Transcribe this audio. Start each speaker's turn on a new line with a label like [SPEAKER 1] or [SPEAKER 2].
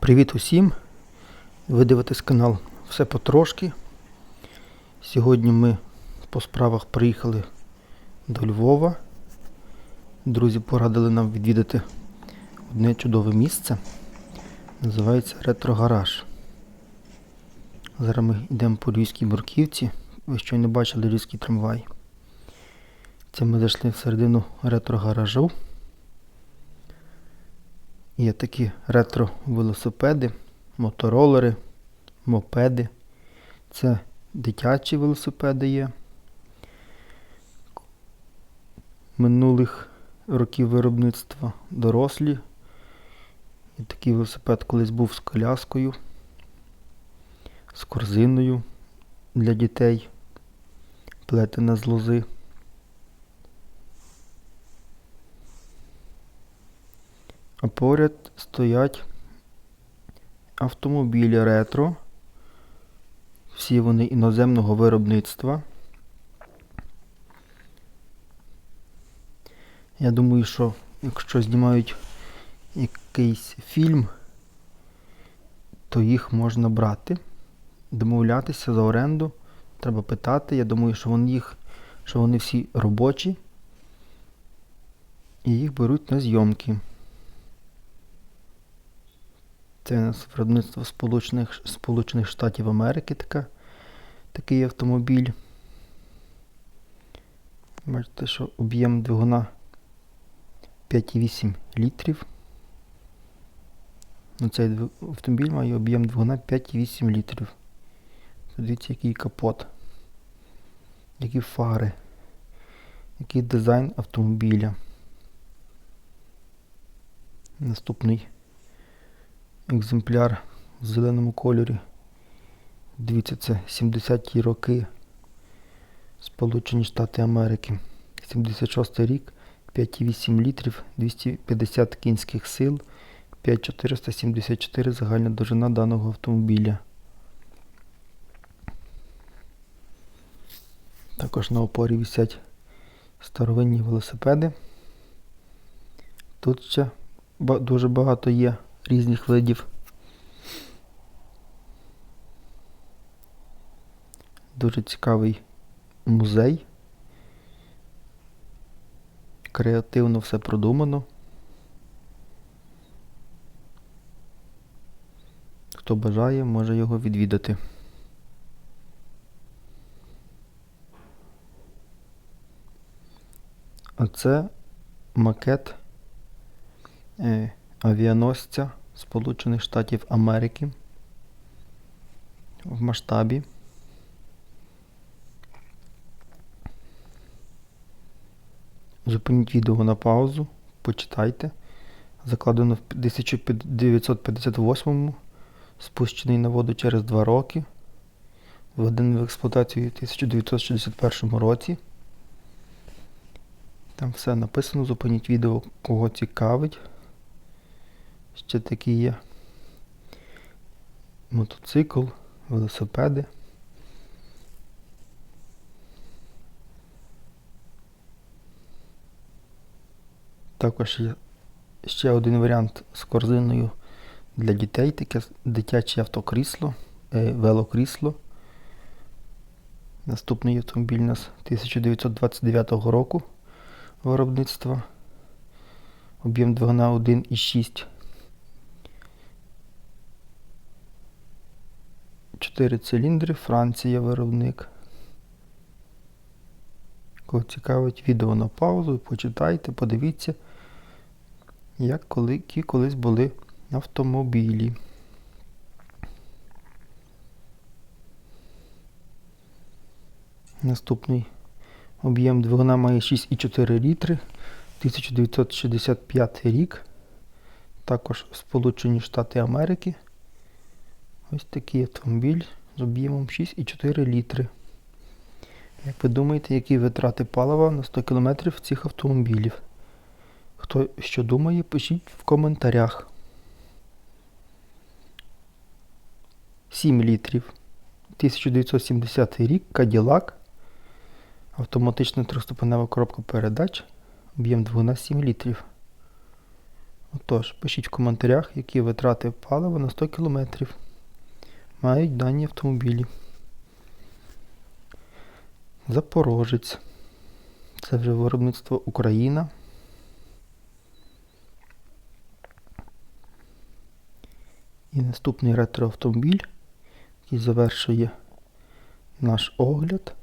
[SPEAKER 1] Привіт усім! Ви дивитесь канал Все потрошки. Сьогодні ми по справах приїхали до Львова. Друзі порадили нам відвідати одне чудове місце. Називається Ретро-гараж. Зараз ми йдемо по Львівській Бурківці. Ви щойно бачили Львівський трамвай. Це ми зайшли всередину ретро-гаражу. Є такі ретро-велосипеди, моторолери, мопеди. Це дитячі велосипеди є. Минулих років виробництва дорослі. І такий велосипед колись був з коляскою, з корзиною для дітей, плетена з лози. Поряд стоять автомобілі ретро. Всі вони іноземного виробництва. Я думаю, що якщо знімають якийсь фільм, то їх можна брати, домовлятися за оренду. Треба питати. Я думаю, що вони їх, що вони всі робочі і їх беруть на зйомки. Це виробництво Сполучених, Сполучених Штатів Америки така, такий автомобіль. Бачите, що об'єм двигуна 5,8 літрів. Ну, Цей автомобіль має об'єм двигуна 5,8 літрів. Дивіться, який капот, які фари, який дизайн автомобіля. Наступний екземпляр в зеленому кольорі. Дивіться, це 70-ті роки Сполучені Штати Америки. 76 рік, 5,8 літрів, 250 кінських сил, 5474 загальна довжина даного автомобіля. Також на опорі висять старовинні велосипеди. Тут ще дуже багато є різних видів. Дуже цікавий музей. Креативно все продумано. Хто бажає, може його відвідати. А це макет е, авіаносця Сполучених Штатів Америки в масштабі. Зупиніть відео на паузу, почитайте. Закладено в 1958-му, спущений на воду через 2 роки. Введений в експлуатацію у 1961 році. Там все написано, зупиніть відео, кого цікавить. Ще такі є мотоцикл, велосипеди. Також є ще один варіант з корзиною для дітей, таке дитяче автокрісло, е, велокрісло. Наступний автомобіль у нас 1929 року виробництва. Об'єм двигуна 1,6. 4 циліндри, Франція виробник. Кого цікавить відео на паузу, почитайте, подивіться, як коли, які колись були автомобілі. Наступний об'єм двигуна має 6,4 літри. 1965 рік. Також Сполучені Штати Америки. Ось такий автомобіль з об'ємом 6,4 літри. Як ви думаєте, які витрати палива на 100 км цих автомобілів? Хто що думає, пишіть в коментарях. 7 літрів. 1970 рік Cadillac. Автоматична трьохступенева коробка передач. Об'єм двигуна 7 літрів. Отож, пишіть в коментарях, які витрати палива на 100 км мають дані автомобілі. Запорожець. Це вже виробництво Україна. І наступний ретроавтомобіль, який завершує наш огляд.